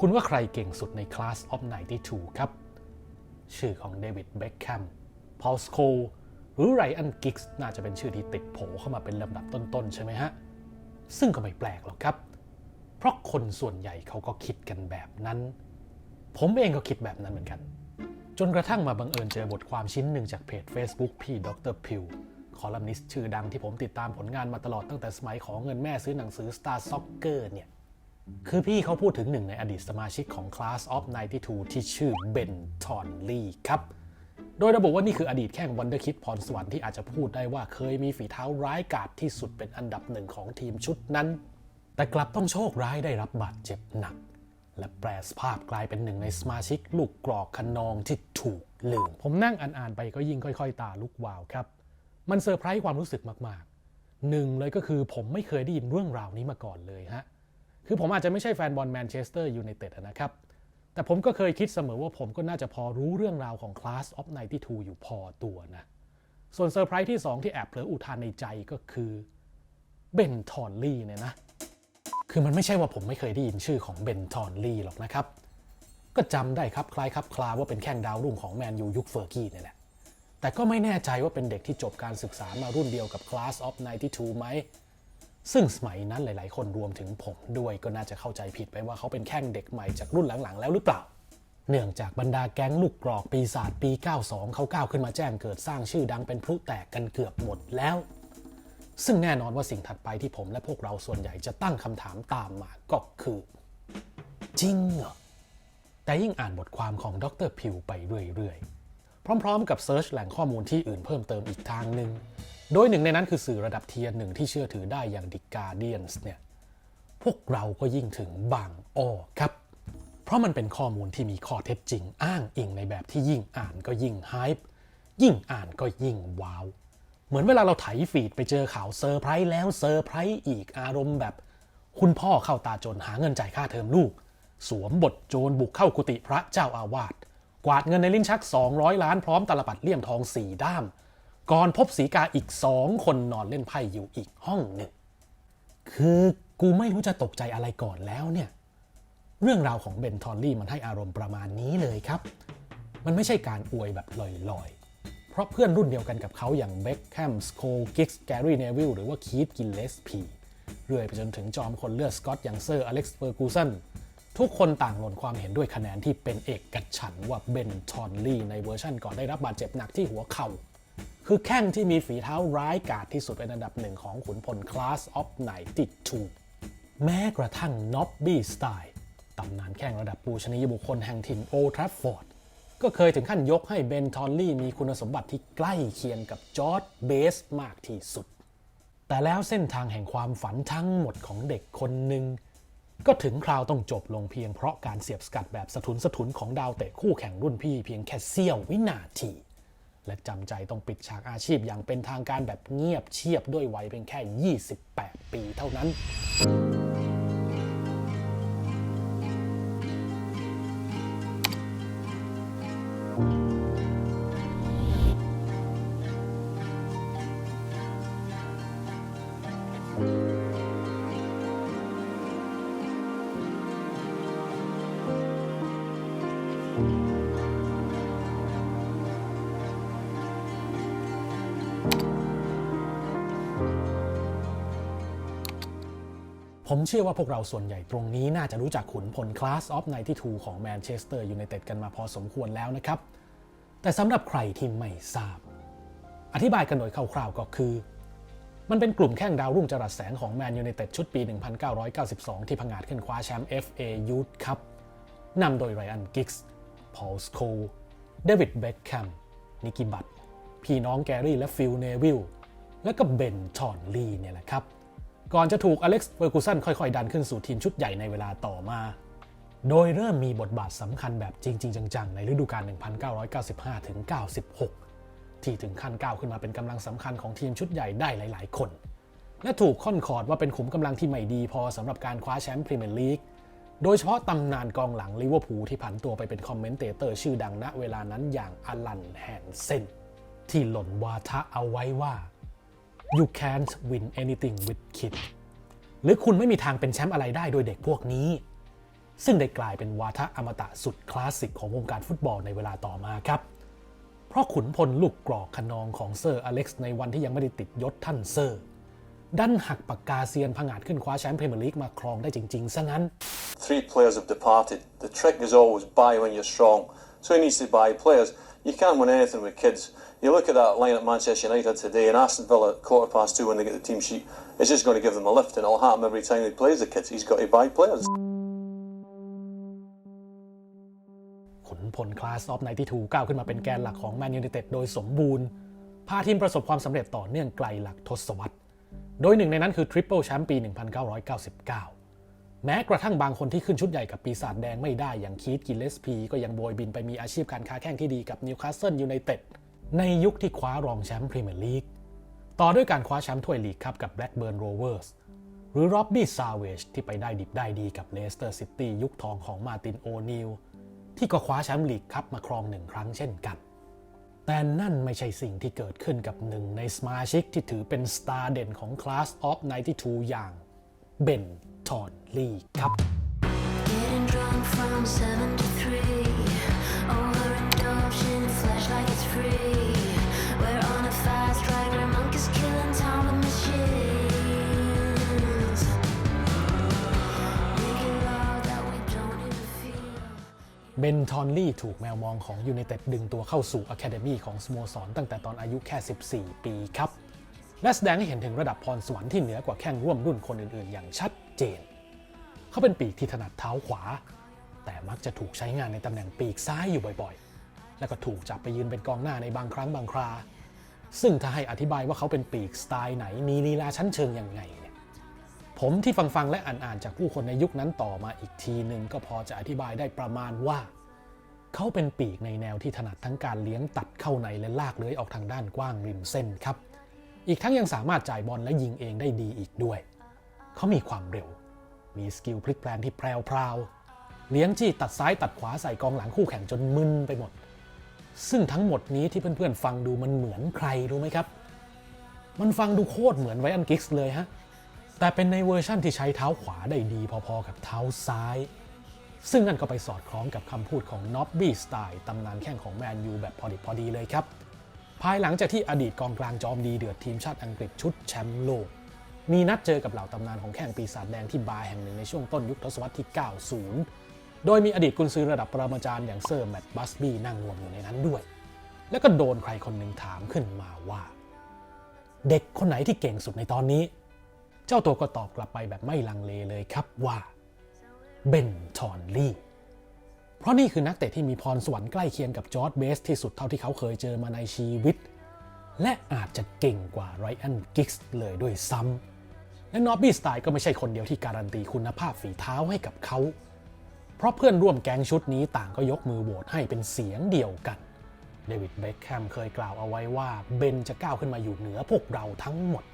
คุณว่าใครเก่งสุดใน Class of 92 ครับ ชื่อของเดวิดเบ็คแคมพอลสโคหรือไรอันกิกส์น่าจะเป็นชื่อที่ติดโผเข้ามาเป็นลำดับต้น ๆ ใช่ไหมฮะ ซึ่งก็ไม่แปลกหรอกครับ เพราะคนส่วนใหญ่เขาก็คิดกันแบบนั้น ผมเองก็คิดแบบนั้นเหมือนกัน จนกระทั่งมาบังเอิญเจอบทความชิ้นหนึ่งจากเพจ Facebook พี่ดรพิวคอลัมนิสต์ชื่อดังที่ผมติดตามผลงานมาตลอดตั้งแต่สมัยของเงินแม่ซื้อหนังสือ Star Soccer เนี่ย คือพี่เขาพูดถึงหนึ่งในอดีตสมาชิกของ Class of 92 ที่ชื่อเบนทอนลีครับ โดยระบุว่านี่คืออดีตแข้งวันเดอร์คิดพรสวรรค์ที่อาจจะพูดได้ว่าเคยมีฝีเท้าร้ายกาจที่สุดเป็นอันดับหนึ่งของทีมชุดนั้น แต่กลับต้องโชคร้ายได้รับบาดเจ็บหนัก และแปรสภาพกลายเป็นหนึ่งในสมาชิกลูกกรอกขนองที่ถูกลืม ผมนั่งอ่านๆไปก็ยิ่งค่อย ๆ ตาลุกวาวครับ มันเซอร์ไพรส์ความรู้สึกมากๆหนึ่งเลยก็คือผมไม่เคยได้ยินเรื่องราวนี้มาก่อนเลยฮะ คือผมอาจจะไม่ใช่แฟนบอลแมนเชสเตอร์ยูไนเต็ดนะครับ แต่ผมก็เคยคิดเสมอว่าผมก็น่าจะพอรู้เรื่องราวของ Class of 92 อยู่พอตัวนะ ส่วนเซอร์ไพรส์ที่ 2 ที่แอบเผลออุทานในใจก็คือเบนทอนลี่เนี่ยนะ คือมันไม่ใช่ว่าผมไม่เคยได้ยินชื่อของเบนทอนลี่หรอกนะครับ ก็จำได้ครับคล้ายครับคลาว่าเป็นแข้งดาวรุ่งของแมนยูยุคเฟอร์กี้เนี่ยแหละแต่ก็ไม่แน่ใจว่าเป็นเด็กที่จบการศึกษามารุ่นเดียวกับ Class of 92ไหม ซึ่งสมัยนั้นหลาย ๆ คนรวมถึงผมด้วยก็น่าจะเข้าใจผิดไปว่าเขาเป็นแข้งเด็กใหม่จากรุ่นหลัง ๆ แล้วหรือเปล่า เนื่องจากบรรดาแก๊งลูกกรอกปีศาจปี 92 เขาก้าวขึ้นมาแจ้งเกิดสร้างชื่อดังเป็นพลุแตกกันเกือบหมดแล้ว ซึ่งแน่นอนว่าสิ่งถัดไปที่ผมและพวกเราส่วนใหญ่จะตั้งคำถามตามมาก็คือ จริงเหรอแต่ยิ่งอ่านบทความของดรพิวไปเรื่อย ๆ พร้อม ๆ กับเซิร์ชแหล่งข้อมูลที่อื่นเพิ่มเติมอีกทางหนึ่ง โดยหนึ่งในนั้นคือสื่อระดับเทียร์หนึ่งที่เชื่อถือได้อย่างดิกาเดียนส์เนี่ยพวกเราก็ยิ่งถึงบางอ้อครับ เพราะมันเป็นข้อมูลที่มีข้อเท็จจริง อ้างอิงในแบบที่ยิ่งอ่านก็ยิ่งไฮป์ยิ่งอ่านก็ยิ่งว้าว เหมือนเวลาเราไถฟีดไปเจอข่าวเซอร์ไพรส์แล้วเซอร์ไพรส์อีกอารมณ์แบบ คุณพ่อเข้าตาจนหาเงินจ่ายค่าเทอมลูก สวมบทโจรบุกเข้ากุฏิพระเจ้าอาวาสกวาดเงินในลิ้นชัก 200 ล้านพร้อมตลปัดเลี่ยมทองสี่ด้าม ก่อนพบสีกาอีกสองคนนอนเล่นไพ่อยู่อีกห้องหนึ่ง คือกูไม่รู้จะตกใจอะไรก่อนแล้วเนี่ย เรื่องราวของเบนทอนลี่มันให้อารมณ์ประมาณนี้เลยครับ มันไม่ใช่การอวยแบบลอยๆ เพราะเพื่อนรุ่นเดียวกันกับเขาอย่างเบ็คแฮมสโคลกิกส์แกรี่เนวิลหรือว่าคีธกินเลสพีเรื่อยไปจนถึงจอมคนเลือดสกอตอย่างเซอร์อเล็กซ์เฟอร์กูสันทุกคนต่างหลงความเห็นด้วยคะแนนที่เป็นเอกกฉันท์ว่าเบนทอนลี่ในเวอร์ชั่นก่อนได้รับบาดเจ็บหนักที่หัวเข่า คือแข้งที่มีฝีเท้าร้ายกาจที่สุดเป็นอันดับหนึ่งของขุนพล Class of 92แม้กระทั่งน็อบบี้สไตล์ตำนานแข้งระดับปูชนียบุคคลแห่งถิ่นโอทรัฟฟอร์ด ก็เคยถึงขั้นยกให้เบนทอนลี่มีคุณสมบัติที่ใกล้เคียงกับจอร์ดเบสมากที่สุด แต่แล้วเส้นทางแห่งความฝันทั้งหมดของเด็กคนหนึ่ง ก็ถึงคราวต้องจบลงเพียงเพราะการเสียบสกัดแบบสะทุนสะทุนของดาวเตะคู่แข่งรุ่นพี่เพียงแค่เสี้ยววินาที และจำใจต้องปิดฉากอาชีพอย่างเป็นทางการแบบเงียบเชียบด้วยวัยเพียงแค่ 28 ปีเท่านั้น เชื่อว่าพวกเราส่วนใหญ่ตรงนี้น่าจะรู้จักขุนพล Class of 92ของแมนเชสเตอร์ยูไนเต็ดกันมาพอสมควรแล้วนะครับ แต่สำหรับใครที่ไม่ทราบ อธิบายกันโดยคร่าวๆก็คือ มันเป็นกลุ่มแข้งดาวรุ่งจรัสแสงของแมนยูไนเต็ดชุดปี 1992 ที่ผงาดขึ้นคว้าแชมป์ FA Youth Cup นำโดยไรอันกิกส์พอลสโคเดวิดเบ็คแคมนิกิบัตพี่น้องแกรี่และฟิลเนวิลและก็เบนทอนลีเนี่ยแหละครับ ก่อนจะถูกอเล็กซ์เฟอร์กูสันค่อยๆ ดันขึ้นสู่ทีมชุดใหญ่ในเวลาต่อมา โดยเริ่มมีบทบาทสำคัญแบบจริง ๆ จัง ๆ ในฤดูกาล 1995-96 ที่ถึงขั้นก้าวขึ้นมาเป็นกำลังสำคัญของทีมชุดใหญ่ได้หลาย ๆ คน และถูกค่อนคอร์ดว่าเป็นขุมกำลังที่ไม่ดีพอสำหรับการคว้าแชมป์พรีเมียร์ลีกโดยเฉพาะตำนานกองหลังลิเวอร์พูลที่ผันตัวไปเป็นคอมเมนเตเตอร์ชื่อดังณเวลานั้นอย่างอลันแฮนเซนที่หล่นวาทะเอาไว้ว่า you can't win anything with kids หรือคุณไม่มีทางเป็นแชมป์อะไรได้โดยเด็กพวกนี้ ซึ่งได้กลายเป็นวาทะอมตะสุดคลาสสิกของวงการฟุตบอลในเวลาต่อมาครับ เพราะขุนพลลูกกรอกขนองของเซอร์อเล็กซ์ในวันที่ยังไม่ได้ติดยศท่านเซอร์ ดันหักปากกาเซียนผงาดขึ้นคว้าแชมป์พรีเมียร์ลีกมาครองได้จริงๆซะนั้น Three players have departed. The trick is always buy when you're strong. So he needs to buy players. You can't win anything with kids. You look at that line at Manchester United today, and Aston Villa at quarter past two when they get the team sheet, it's just going to give them a lift, and it'll happen every time he plays the kids. He's got to buy players. ขุนพลคลาสออฟ92ก้าวขึ้นมาเป็นแกนหลักของแมนยู i นเต็ดโดยสมบูรณ์พาทีมประสบความสำเร็จต่อเนื่องไกลหลักทศวรรษ โดยหนึ่งในนั้นคือทริปเปิลแชมป์ปี 1999 แม้กระทั่งบางคนที่ขึ้นชุดใหญ่กับปีศาจแดงไม่ได้อย่างคีตกิลเลสพีก็ยังโบยบินไปมีอาชีพการค้าแข่งที่ดีกับนิวคาสเซิลยูไนเต็ดในยุคที่คว้ารองแชมป์พรีเมียร์ลีกต่อด้วยการคว้าแชมป์ถ้วยลีกครับกับแบล็กเบิร์นโรเวอร์สหรือร็อบบี้ซาเวจที่ไปได้ดิบได้ดีกับเลสเตอร์ซิตี้ยุคทองของมาตินโอนิลที่ก็คว้าแชมป์ลีกครับมาครองหนึ่งครั้งเช่นกัน แต่นั่นไม่ใช่สิ่งที่เกิดขึ้นกับหนึ่งในสมาชิกที่ถือเป็นสตาร์เด่นของคลาสออฟ92อย่างเบน ทอนลีครับ เบนทอนลี่ถูกแมวมองของยูไนเต็ดดึงตัวเข้าสู่อะคาเดมีของสโมสรตั้งแต่ตอนอายุแค่ 14 ปีครับ และแสดงให้เห็นถึงระดับพรสวรรค์ที่เหนือกว่าแข้งร่วมรุ่นคนอื่นๆ อย่างชัดเจน เขาเป็นปีกที่ถนัดเท้าขวา แต่มักจะถูกใช้งานในตำแหน่งปีกซ้ายอยู่บ่อยๆ แล้วก็ถูกจับไปยืนเป็นกองหน้าในบางครั้งบางครา ซึ่งถ้าให้อธิบายว่าเขาเป็นปีกสไตล์ไหนมีลีลาชั้นเชิงยังไงเนี่ยผมที่ฟังฟังๆและอ่านๆจากผู้คนในยุคนั้นต่อมาอีกทีหนึ่งก็พอจะอธิบายได้ประมาณว่าเขาเป็นปีกในแนวที่ถนัดทั้งการเลี้ยงตัดเข้าในและลากเลื้อยออกทางด้านกว้างริมเส้นครับ อีกทั้งยังสามารถจ่ายบอลและยิงเองได้ดีอีกด้วย เขามีความเร็ว มีสกิลพลิกแปลงที่แพรวๆเลี้ยงจี้ตัดซ้ายตัดขวาใส่กองหลังคู่แข่งจนมึนไปหมด ซึ่งทั้งหมดนี้ที่เพื่อนๆฟังดูมันเหมือนใครรู้ไหมครับ มันฟังดูโคตรเหมือนไวอันกิกส์เลยฮะ แต่เป็นในเวอร์ชั่นที่ใช้เท้าขวาได้ดีพอๆกับเท้าซ้าย ซึ่งนั่นก็ไปสอดคล้องกับคำพูดของน็อบบี้สไตล์ตำนานแข้งของแมนยูแบบพอดิบพอดีเลยครับ ภายหลังจากที่อดีตกองกลางจอมดีเดือดทีมชาติอังกฤษชุดแชมป์โลก มีนัดเจอกับเหล่าตำนานของแข่งปีศาจแดงที่บาร์แห่งหนึ่งในช่วงต้นยุคทศวรรษที่ 90 โดยมีอดีตกุนซือระดับปรมาจารย์อย่างเซอร์แมตต์บัสบี้นั่งรวมอยู่ในนั้นด้วย แล้วก็โดนใครคนหนึ่งถามขึ้นมาว่า เด็กคนไหนที่เก่งสุดในตอนนี้ เจ้าตัวก็ตอบกลับไปแบบไม่ลังเลเลยครับว่าเบนทอนลี เพราะนี่คือนักเตะที่มีพรสวรรค์ใกล้เคียงกับจอร์ดเบสที่สุดเท่าที่เขาเคยเจอมาในชีวิต และอาจจะเก่งกว่าไรอันกิกส์เลยด้วยซ้ำและนอบบี้สไตล์ก็ไม่ใช่คนเดียวที่การันตีคุณภาพฝีเท้าให้กับเขา เพราะเพื่อนร่วมแก๊งชุดนี้ต่างก็ยกมือโหวตให้เป็นเสียงเดียวกันเดวิดเบคแฮมเคยกล่าวเอาไว้ว่าเบนจะก้าวขึ้นมาอยู่เหนือพวกเราทั้งหมด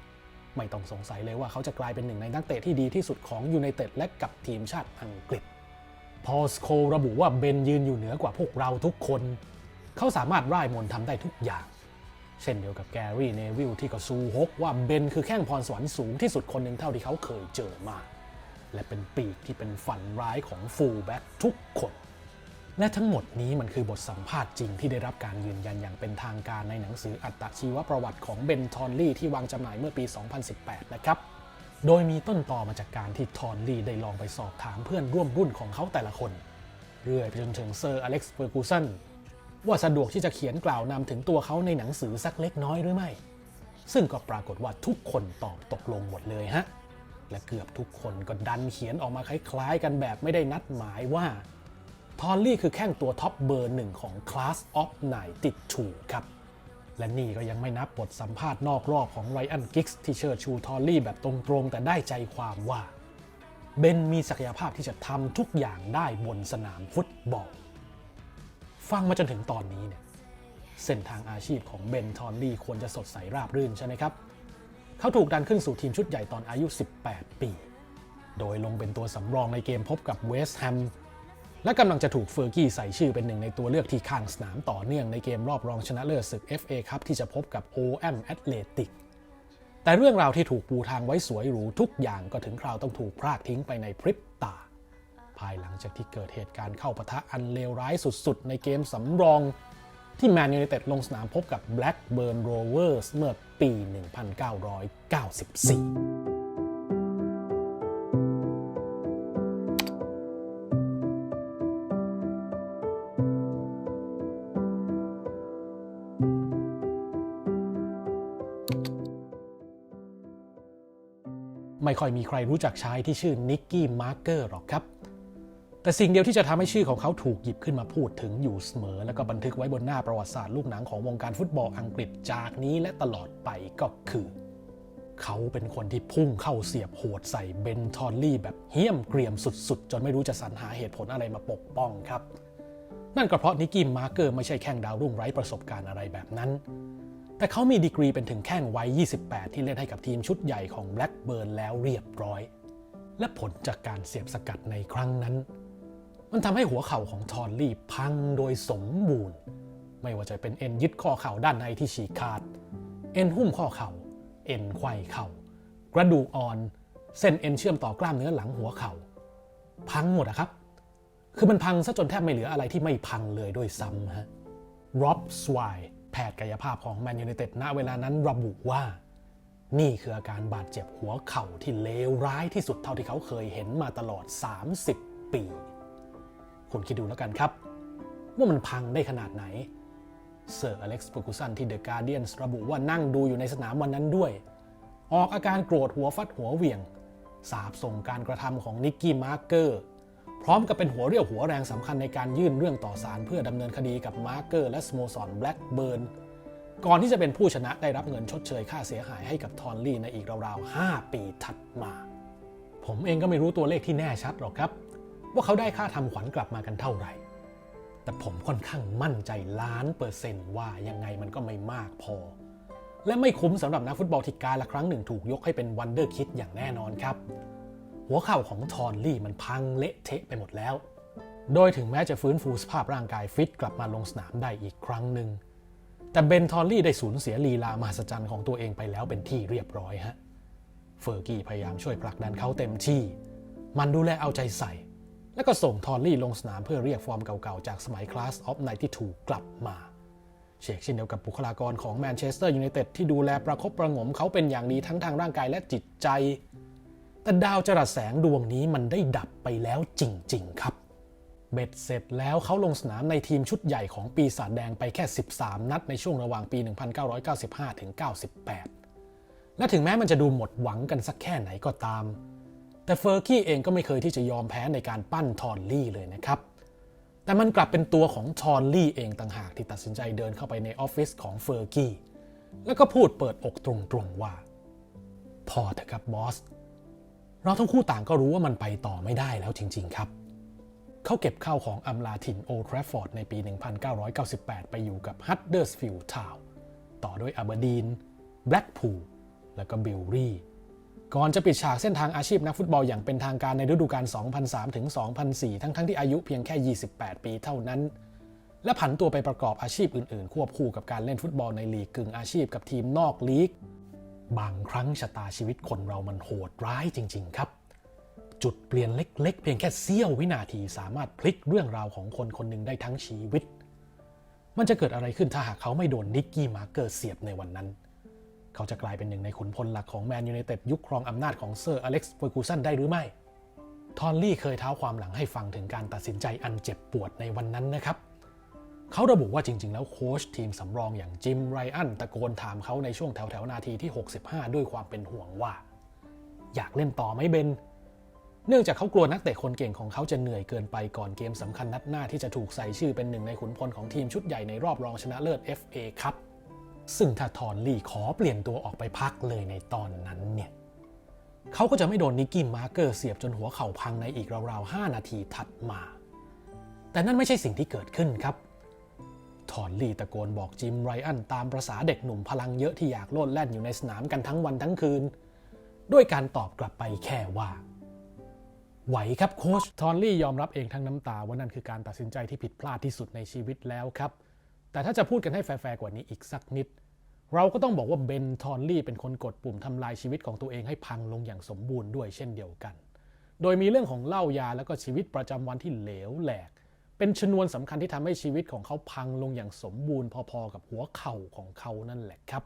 ไม่ต้องสงสัยเลยว่าเขาจะกลายเป็นหนึ่งในนักเตะที่ดีที่สุดของยูไนเต็ดและกับทีมชาติอังกฤษ พอสโคระบุว่าเบนยืนอยู่เหนือกว่าพวกเราทุกคน เขาสามารถร่ายมนทำได้ทุกอย่าง เช่นเดียวกับแกรี่เนวิลที่ก็ซูฮกว่าเบนคือแข้งพรสวรรค์สูงที่สุดคนหนึ่งเท่าที่เขาเคยเจอมา และเป็นปีกที่เป็นฝันร้ายของฟูลแบ็กทุกคน และทั้งหมดนี้มันคือบทสัมภาษณ์จริงที่ได้รับการยืนยันอย่างเป็นทางการในหนังสืออัตชีวประวัติของเบนทอนลี่ที่วางจำหน่ายเมื่อปี 2018 นะครับ โดยมีต้นต่อมาจากการที่ทอนลีได้ลองไปสอบถามเพื่อนร่วมรุ่นของเขาแต่ละคน เรื่อยไปจนถึงเซอร์อเล็กซ์เฟอร์กูสันว่าสะดวกที่จะเขียนกล่าวนำถึงตัวเขาในหนังสือสักเล็กน้อยหรือไม่ ซึ่งก็ปรากฏว่าทุกคนตอบตกลงหมดเลยฮะ และเกือบทุกคนก็ดันเขียนออกมาคล้ายๆกันแบบไม่ได้นัดหมายว่าทอลลี่คือแข้งตัวท็อปเบอร์หนึ่งของ Class of 92ครับ และนี่ก็ยังไม่นับบทสัมภาษณ์นอกรอบของไรอันกิกส์ที่เชิดชูทอลลี่แบบตรงๆ แต่ได้ใจความว่าเบนมีศักยภาพที่จะทำทุกอย่างได้บนสนามฟุตบอล ฟังมาจนถึงตอนนี้เนี่ยเส้นทางอาชีพของเบนทอนลี่ควรจะสดใสราบรื่นใช่ไหมครับ เขาถูกดันขึ้นสู่ทีมชุดใหญ่ตอนอายุ 18 ปี โดยลงเป็นตัวสำรองในเกมพบกับเวสต์แฮม และกำลังจะถูกเฟอร์กี้ใส่ชื่อเป็นหนึ่งในตัวเลือกที่ข้างสนามต่อเนื่องในเกมรอบรองชนะเลิศศึก FA ครับที่จะพบกับ OM Athletic แต่เรื่องราวที่ถูกปูทางไว้สวยหรูทุกอย่างก็ถึงคราวต้องถูกพรากทิ้งไปในพริบตา ภายหลังจากที่เกิดเหตุการณ์เข้าปะทะอันเลวร้ายสุดๆ ในเกมสำรอง ที่แมนยูไนเต็ดลงสนามพบกับ Blackburn Rovers เมื่อปี 1994 ไม่ค่อยมีใครรู้จักชายที่ชื่อนิกกี้มาร์เกอร์หรอกครับ แต่สิ่งเดียวที่จะทำให้ชื่อของเขาถูกหยิบขึ้นมาพูดถึงอยู่เสมอ แล้วก็บันทึกไว้บนหน้าประวัติศาสตร์ลูกหนังของวงการฟุตบอลอังกฤษจากนี้และตลอดไปก็คือ เขาเป็นคนที่พุ่งเข้าเสียบโหดใส่เบนทอลลี่แบบเหี้ยมเกรียมสุดๆ จนไม่รู้จะสรรหาเหตุผลอะไรมาปกป้องครับ นั่นก็เพราะนิกกี้มาร์เกอร์ไม่ใช่แข้งดาวรุ่งไร้ประสบการณ์อะไรแบบนั้น แต่เขามีดีกรีเป็นถึงแข้งวัย 28 ที่เล่นให้กับทีมชุดใหญ่ของแบล็กเบิร์นแล้วเรียบร้อย และผลจากการเสียบสกัดในครั้งนั้น มันทำให้หัวเข่าของทอนลี่พังโดยสมบูรณ์ ไม่ว่าจะเป็นเอ็นยึดข้อเข่าด้านในที่ฉีกขาด เอ็นหุ้มข้อเข่า เอ็นไขว้เข่า กระดูกอ่อน เส้นเอ็นเชื่อมต่อกล้ามเนื้อหลังหัวเข่า พังหมดอะครับ คือมันพังซะจนแทบไม่เหลืออะไรที่ไม่พังเลยด้วยซ้ำฮะร็อบสวาย แพทย์กายภาพของแมนยูไนเต็ดณเวลานั้นระบุว่า นี่คืออาการบาดเจ็บหัวเข่าที่เลวร้ายที่สุดเท่าที่เขาเคยเห็นมาตลอด 30 ปี คุณคิดดูแล้วกันครับ ว่ามันพังได้ขนาดไหน เซอร์อเล็กซ์เฟอร์กูสันที่เดอะการเดียนระบุว่านั่งดูอยู่ในสนามวันนั้นด้วย ออกอาการโกรธหัวฟัดหัวเหวี่ยง สาบส่งการกระทำของนิกกี้มาร์เกอร์ พร้อมกับเป็นหัวเรี่ยวหัวแรงสำคัญในการยื่นเรื่องต่อศาลเพื่อดำเนินคดีกับมาร์เกอร์และสโมสรแบล็กเบิร์นก่อนที่จะเป็นผู้ชนะได้รับเงินชดเชยค่าเสียหายให้กับทอนลี่ในอีกราวๆ 5 ปีถัดมา ผมเองก็ไม่รู้ตัวเลขที่แน่ชัดหรอกครับ ว่าเขาได้ค่าทำขวัญกลับมากันเท่าไหร่ แต่ผมค่อนข้างมั่นใจล้านเปอร์เซนต์ว่ายังไงมันก็ไม่มากพอ และไม่คุ้มสำหรับนักฟุตบอลที่การละครั้งหนึ่งถูกยกให้เป็นวันเดอร์คิดอย่างแน่นอนครับ หัวเข่าของทอนลี่มันพังเละเทะไปหมดแล้ว โดยถึงแม้จะฟื้นฟูสภาพร่างกายฟิตกลับมาลงสนามได้อีกครั้งหนึ่ง แต่เบนทอลลี่ได้สูญเสียลีลามหัศจรรย์ของตัวเองไปแล้วเป็นที่เรียบร้อยฮะ เฟอร์กี้พยายามช่วยผลักดันเขาเต็มที่ มันดูแลเอาใจใส่ แล้วก็ส่งทอลลี่ลงสนามเพื่อเรียกฟอร์มเก่าๆจากสมัยคลาสออฟไนที่ถูกกลับมาเชกเช่นเดียวกับบุคลากรของแมนเชสเตอร์ยูไนเต็ดที่ดูแลประคบประงมเขาเป็นอย่างดีทั้งทางร่างกายและจิตใจ แต่ดาวจรัสแสงดวงนี้มันได้ดับไปแล้วจริง ๆ ครับ เบ็ดเสร็จแล้วเขาลงสนามในทีมชุดใหญ่ของปีศาจแดงไปแค่ 13 นัดในช่วงระหว่างปี 1995 ถึง 98 และถึงแม้มันจะดูหมดหวังกันสักแค่ไหนก็ตาม แต่เฟอร์กี้เองก็ไม่เคยที่จะยอมแพ้ในการปั้นทอนลี่เลยนะครับ แต่มันกลับเป็นตัวของทอนลี่เองต่างหากที่ตัดสินใจเดินเข้าไปในออฟฟิศของเฟอร์กี้แล้วก็พูดเปิดอกตรงๆว่า พอเถอะครับบอส เราทั้งคู่ต่างก็รู้ว่ามันไปต่อไม่ได้แล้วจริง ๆ ครับ เขาเก็บข้าวของอำลาถิ่นโอแทรฟฟอร์ดในปี 1998 ไปอยู่กับฮัตเดอร์สฟิลด์ทาวน์ต่อด้วยอับ r ร์ดีนแบล็กพูลและก็บิลรีก่อนจะปิดฉากเส้นทางอาชีพนักฟุตบอลอย่างเป็นทางการในฤดูกาล 2003 ถึง 2004 ทั้งๆทที่อายุเพียงแค่ 28 ปีเท่านั้น และผันตัวไปประกอบอาชีพอื่น ๆ ควบคู่กับการเล่นฟุตบอลในลีกกึ่งอาชีพกับทีมนอกลีก บางครั้งชะตาชีวิตคนเรามันโหดร้ายจริง ๆ ครับ จุดเปลี่ยนเล็ก ๆ เพียงแค่เสี้ยววินาทีสามารถพลิกเรื่องราวของคนคนหนึ่งได้ทั้งชีวิต มันจะเกิดอะไรขึ้นถ้าหากเขาไม่โดนนิกกี้มาร์เกอร์เสียบในวันนั้น เขาจะกลายเป็นหนึ่งในขุนพลหลักของแมนยูไนเต็ดยุคครองอำนาจของเซอร์อเล็กซ์เฟอร์กูสันได้หรือไม่ ทอนลี่เคยเท้าความหลังให้ฟังถึงการตัดสินใจอันเจ็บปวดในวันนั้นนะครับ เขาระบุว่าจริง ๆ แล้วโค้ชทีมสำรองอย่างจิมไรอันตะโกนถามเขาในช่วงแถวๆนาทีที่ 65 ด้วยความเป็นห่วงว่า อยากเล่นต่อไหมเบน เนื่องจากเขากลัวนักเตะคนเก่งของเขาจะเหนื่อยเกินไปก่อนเกมสำคัญนัดหน้าที่จะถูกใส่ชื่อเป็นหนึ่งในขุนพลของทีมชุดใหญ่ในรอบรองชนะเลิศ FA ครับซึ่งถ้าทอนลี่ขอเปลี่ยนตัวออกไปพักเลยในตอนนั้นเนี่ยเขาก็จะไม่โดนนิกกี้มาร์เกอร์เสียบจนหัวเข่าพังในอีกราวๆ 5 นาทีถัดมา แต่นั่นไม่ใช่สิ่งที่เกิดขึ้นครับ ทอนลี่ตะโกนบอกจิมไรอันตามประษาเด็กหนุ่มพลังเยอะที่อยากโลดแล่นอยู่ในสนามกันทั้งวันทั้งคืน ด้วยการตอบกลับไปแค่ว่า ไหวครับโค้ชทอนลี่ยอมรับเองทั้งน้ำตาว่านั่นคือการตัดสินใจที่ผิดพลาดที่สุดในชีวิตแล้วครับ แต่ถ้าจะพูดกันให้แฟร์กว่านี้อีกสักนิด เราก็ต้องบอกว่าเบนทอนลี่เป็นคนกดปุ่มทำลายชีวิตของตัวเองให้พังลงอย่างสมบูรณ์ด้วยเช่นเดียวกัน โดยมีเรื่องของเหล้ายาแล้วก็ชีวิตประจำวันที่เหลวแหลก เป็นชนวนสำคัญที่ทำให้ชีวิตของเขาพังลงอย่างสมบูรณ์พอๆ กับหัวเข่าของเขานั่นแหละครับ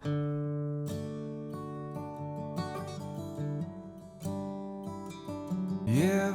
You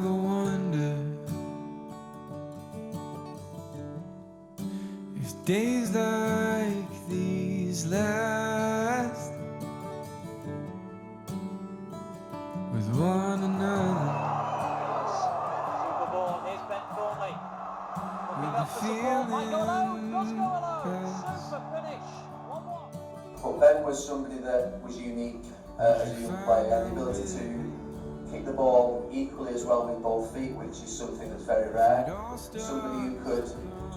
might go alone, does go alone. Super finish, 1-1. But Ben was somebody that was unique uh, as a young player, and the ability to kick the ball equally as well with both feet, which is something that's very rare. Somebody who could,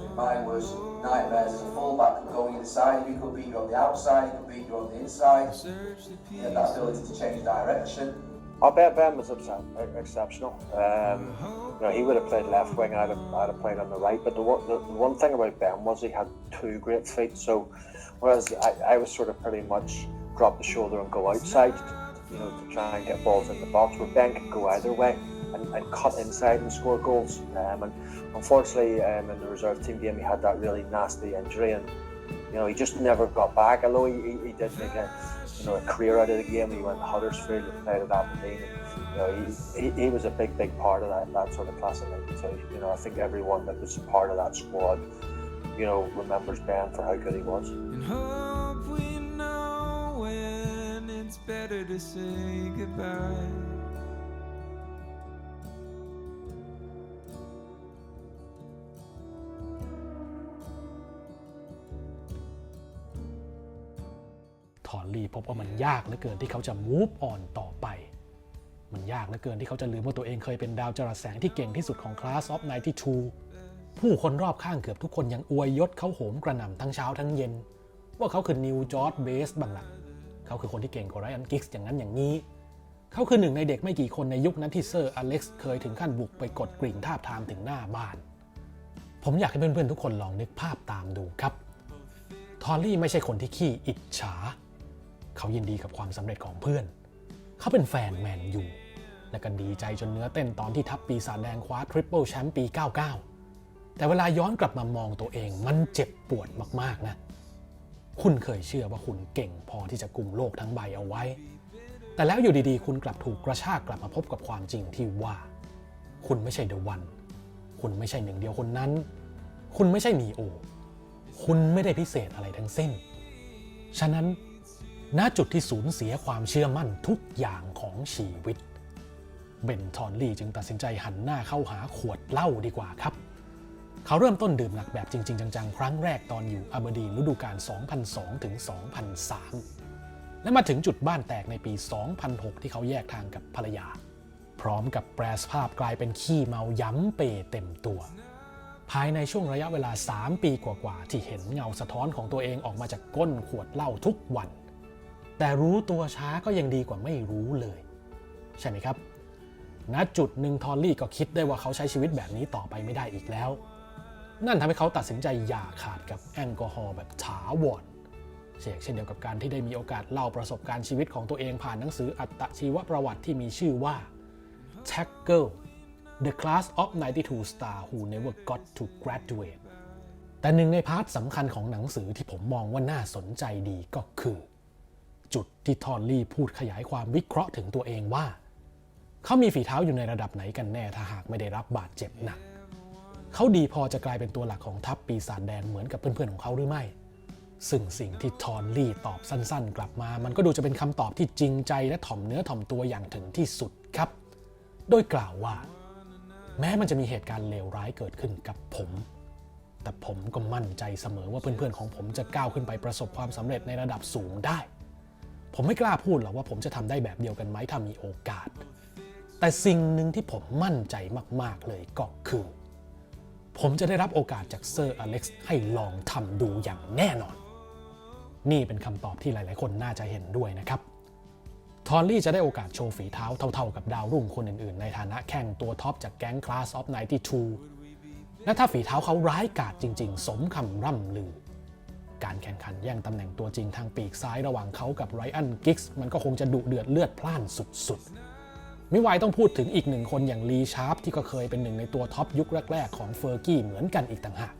in my worst nightmares as a fullback, could go either side. He could beat you on the outside, he could beat you on the inside. He had that ability to change direction. Oh, Ben, ben was exceptional. Um, you know, he would have played left wing, I'd have, I'd have played on the right. But the, one- the, one thing about Ben was he had two great feet. So, whereas I, I was sort of pretty much drop the shoulder and go outside, you know, to try and get balls in the box, where Ben could go either way and, and cut inside and score goals. Um, and unfortunately, um, in the reserve team game, he had that really nasty injury, and you know, he just never got back. Although he, he, he did make a you know a career out of the game, he went to Huddersfield and played at Aberdeen. You know, he, he, he was a big, big part of that, that sort of class of '92. You know, I think everyone that was part of that squad, you know, remembers Ben for how good he was. And hope we know when it's better to say goodbye. อนลีพบว่ามันยากเหลือเกินที่เขาจะ move on ต่อไป มันยากเหลือเกินที่เขาจะลืมว่าตัวเองเคยเป็นดาวจรัสแสงที่เก่งที่สุดของ Class of 92ผู้คนรอบข้างเกือบทุกคนยังอวยยศเขาโหมกระหน่ำทั้งเช้าทั้งเย็น ว่าเขาคือนิวจอร์ดเบสบังละเขาคือคนที่เก่งกว่าไรอันกิกส์อย่างนั้นอย่างนี้ เขาคือหนึ่งในเด็กไม่กี่คนในยุคนั้นที่เซอร์อเล็กซ์เคยถึงขั้นบุกไปกดกริ่งทาบทามถึงหน้าบ้าน ผมอยากให้เพื่อนๆทุกคนลองนึกภาพตามดูครับทอลลี่ไม่ใช่คนที่ขี้อิจฉา เขายินดีกับความสำเร็จของเพื่อน เขาเป็นแฟนแมนยูและก็ดีใจจนเนื้อเต้นตอนที่ทัพปีศาจแดงคว้าทริปเปิลแชมป์ปี 99 แต่เวลาย้อนกลับมามองตัวเองมันเจ็บปวดมากๆนะ คุณเคยเชื่อว่าคุณเก่งพอที่จะกลุ่มโลกทั้งใบเอาไว้ แต่แล้วอยู่ดีๆ คุณกลับถูกกระชากกลับมาพบกับความจริงที่ว่า คุณไม่ใช่เดวัน คุณไม่ใช่หนึ่งเดียวคนนั้น คุณไม่ใช่นีโอ คุณไม่ได้พิเศษอะไรทั้งสิ้น ฉะนั้น ณจุดที่สูญเสียความเชื่อมั่นทุกอย่างของชีวิต เบนทอนลี่จึงตัดสินใจหันหน้าเข้าหาขวดเหล้าดีกว่าครับ เขาเริ่มต้นดื่มหนักแบบจริง ๆ จัง ๆ ครั้งแรกตอนอยู่อาเบอร์ดีนฤดูกาล 2002 ถึง 2003 และมาถึงจุดบ้านแตกในปี 2006 ที่เขาแยกทางกับภรรยา พร้อมกับแปรสภาพกลายเป็นขี้เมาย้ำเปเต็มตัวภายในช่วงระยะเวลา 3 ปีกว่าๆ ที่เห็นเงาสะท้อนของตัวเองออกมาจากก้นขวดเหล้าทุกวัน แต่รู้ตัวช้าก็ยังดีกว่าไม่รู้เลย ใช่ไหมครับณจุดหนึ่งทอลลี่ก็คิดได้ว่าเขาใช้ชีวิตแบบนี้ต่อไปไม่ได้อีกแล้ว นั่นทำให้เขาตัดสินใจอย่าขาดกับแอลกอฮอล์แบบถาวรเช่นเช่นเดียวกับการที่ได้มีโอกาสเล่าประสบการณ์ชีวิตของตัวเองผ่านหนังสืออัตชีวประวัติที่มีชื่อว่า Tackle The Class of 92 Star Who Never Got to Graduate แต่หนึ่งในพาร์ทสำคัญของหนังสือที่ผมมองว่าน่าสนใจดีก็คือ จุดที่ทอนลี่พูดขยายความวิเคราะห์ถึงตัวเองว่า เขามีฝีเท้าอยู่ในระดับไหนกันแน่ถ้าหากไม่ได้รับบาดเจ็บหนัก เขาดีพอจะกลายเป็นตัวหลักของทัพปีศาจแดนเหมือนกับเพื่อนๆของเขาหรือไม่ ซึ่งสิ่งที่ทอนลี่ตอบสั้นๆ กลับมา มันก็ดูจะเป็นคำตอบที่จริงใจและถ่อมเนื้อถ่อมตัวอย่างถึงที่สุดครับ โดยกล่าวว่า แม้มันจะมีเหตุการณ์เลวร้ายเกิดขึ้นกับผมแต่ผมก็มั่นใจเสมอว่าเพื่อนๆของผมจะก้าวขึ้นไปประสบความสำเร็จในระดับสูงได้ ผมไม่กล้าพูดหรอกว่าผมจะทำได้แบบเดียวกันไหมถ้ามีโอกาส แต่สิ่งหนึ่งที่ผมมั่นใจมาก ๆ เลยก็คือ ผมจะได้รับโอกาสจากเซอร์อเล็กซ์ให้ลองทำดูอย่างแน่นอน นี่เป็นคำตอบที่หลาย ๆ คนน่าจะเห็นด้วยนะครับทอนลี่จะได้โอกาสโชว์ฝีเท้าเท่า ๆ กับดาวรุ่งคนอื่น ๆ ในฐานะแข่งตัวท็อปจากแก๊ง Class of 92 และถ้าฝีเท้าเขาร้ายกาจจริง ๆ สมคำร่ำลือ การแข่งขันแย่งตำแหน่งตัวจริงทางปีกซ้ายระหว่างเขากับไรอันกิกส์มันก็คงจะดุเดือดเลือดพล่านสุดๆ ไม่วายต้องพูดถึงอีกหนึ่งคนอย่างลีชาร์ปที่ก็เคยเป็นหนึ่งในตัวท็อปยุคแรก ๆ ของเฟอร์กี้เหมือนกันอีกต่างหาก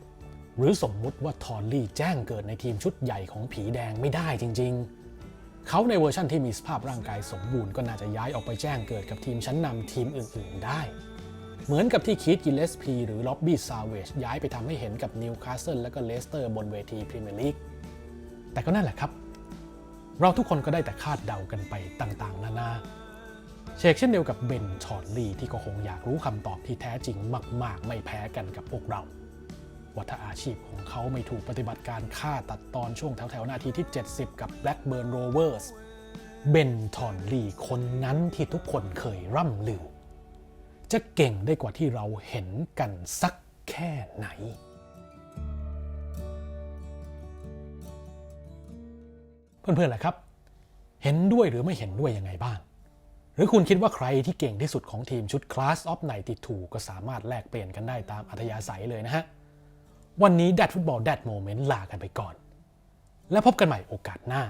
หรือสมมุติว่าทอร์ลี่แจ้งเกิดในทีมชุดใหญ่ของผีแดงไม่ได้จริง ๆ เขาในเวอร์ชั่นที่มีสภาพร่างกายสมบูรณ์ก็น่าจะย้ายออกไปแจ้งเกิดกับทีมชั้นนำทีมอื่น ๆ ได้ เหมือนกับที่คีตกิเลสพีหรือล็อบบี้ซาเวจย้ายไปทำให้เห็นกับนิวคาสเซิลและก็เลสเตอร์บนเวทีพรีเมียร์ลีกแต่ก็นั่นแหละครับ เราทุกคนก็ได้แต่คาดเดากันไปต่างๆ นานา เชกเช่นเดียวกับเบนชอตลีที่ก็คงอยากรู้คำตอบที่แท้จริงมาก ๆ ไม่แพ้กันกับพวกเราว่าถ้าอาชีพของเขาไม่ถูกปฏิบัติการฆ่าตัดตอนช่วงแถวๆนาทีที่ 70 กับ Blackburn Rovers เบนทอนลีคนนั้นที่ทุกคนเคยร่ำลือ จะเก่งได้กว่าที่เราเห็นกันสักแค่ไหนเพื่อนๆล่ะครับ เห็นด้วยหรือไม่เห็นด้วยยังไงบ้าง หรือคุณคิดว่าใครที่เก่งที่สุดของทีมชุด Class of 92ก็สามารถแลกเปลี่ยนกันได้ตามอัธยาศัยเลยนะฮะ วันนี้ d ด d ฟุตบอล d ดโมเมนต์ลากันไปก่อน แล้วพบกันใหม่โอกาสหน้า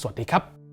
สวัสดีครับ